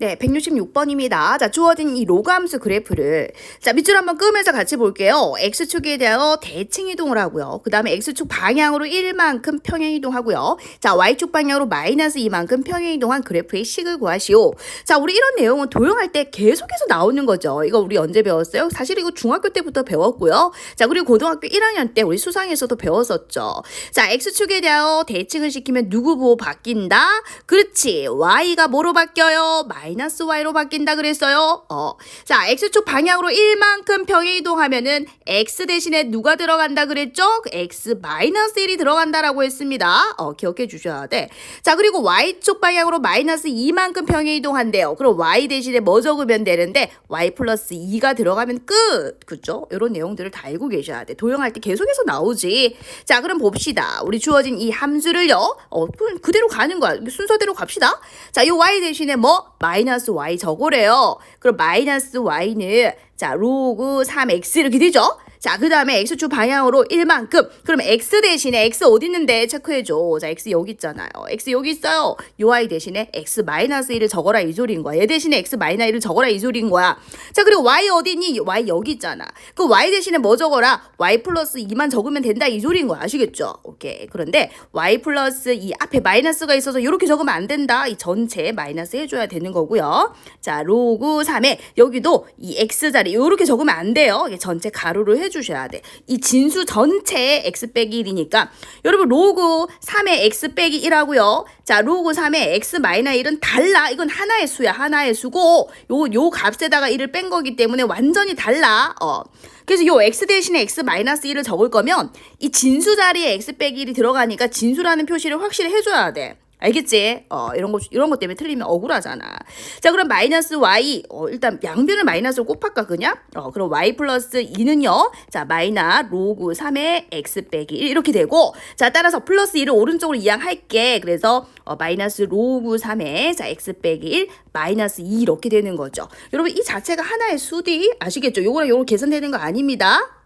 네, 166번입니다. 자, 주어진 이 로그 함수 그래프를 자, 밑줄 한번 끄면서 같이 볼게요. x축에 대하여 대칭 이동을 하고요. 그 다음에 x축 방향으로 1만큼 평행 이동하고요. 자, y축 방향으로 마이너스 2만큼 평행 이동한 그래프의 식을 구하시오. 자, 우리 이런 내용은 도형할 때 계속해서 나오는 거죠. 이거 우리 언제 배웠어요? 사실 이거 중학교 때부터 배웠고요. 자, 그리고 고등학교 1학년 때 우리 수상에서도 배웠었죠. 자, x축에 대하여 대칭을 시키면 누구 보호 바뀐다? 그렇지. y가 뭐로 바뀌어요? 마이 너스 y로 바뀐다 그랬어요. 어. 자, x축 방향으로 1만큼 평행 이동하면은 x 대신에 누가 들어간다 그랬죠? x 마이너스 1이 들어간다라고 했습니다. 어, 기억해 주셔야 돼. 자, 그리고 y축 방향으로 마이너스 2만큼 평행 이동한대요. 그럼 y 대신에 뭐 적으면 되는데 y 플러스 2가 들어가면 끝. 그죠? 이런 내용들을 다 알고 계셔야 돼. 도형할 때 계속해서 나오지. 자, 그럼 봅시다. 우리 주어진 이 함수를요. 어, 그대로 가는 거야. 순서대로 갑시다. 자, 이 y 대신에 뭐 마이너스 y 적으래요. 그럼 마이너스 y는 자, 로그 3x 이렇게 되죠? 자, 그 다음에 x축 방향으로 1만큼. 그럼 x 대신에 x 어디 있는데 체크해줘. 자, x 여기 있잖아요. x 여기 있어요. 요 y 대신에 x 마이너스 1을 적어라 이 소리인 거야. 얘 대신에 x 마이너스 1을 적어라 이 소리인 거야. 자, 그리고 y 어디 있니? y 여기 있잖아. 그 y 대신에 뭐 적어라? y 플러스 2만 적으면 된다 이 소리인 거야. 아시겠죠? 오케이. 그런데 y 플러스 2 앞에 마이너스가 있어서 이렇게 적으면 안 된다. 이 전체 마이너스 해줘야 되는 거고요. 자, 로그 3에 여기도 이 x 자리 이렇게 적으면 안 돼요. 이게 전체 가로로 해주셔야 돼. 이 진수 전체에 x 빼기 1이니까 여러분 로그 3에 x 빼기 1하고요. 자, 로그 3에 x 마이너 1은 달라. 이건 하나의 수야. 하나의 수고 요 요 값에다가 1을 뺀 거기 때문에 완전히 달라. 어. 그래서 요 x 대신에 x 마이너스 1을 적을 거면 이 진수 자리에 x 빼기 1이 들어가니까 진수라는 표시를 확실히 해줘야 돼. 알겠지? 어, 이런 거, 이런 것 때문에 틀리면 억울하잖아. 자, 그럼 마이너스 y, 어, 일단 양변을 마이너스로 곱할까, 그냥? 어, 그럼 y 플러스 2는요, 자, 마이너 로그 3의 x 빼기 1 이렇게 되고, 자, 따라서 플러스 1을 오른쪽으로 이양할게. 그래서, 어, 마이너스 로그 3의, 자, x 빼기 1, 마이너스 2 이렇게 되는 거죠. 여러분, 이 자체가 하나의 수디, 아시겠죠? 요거랑 요거 계산되는 거 아닙니다.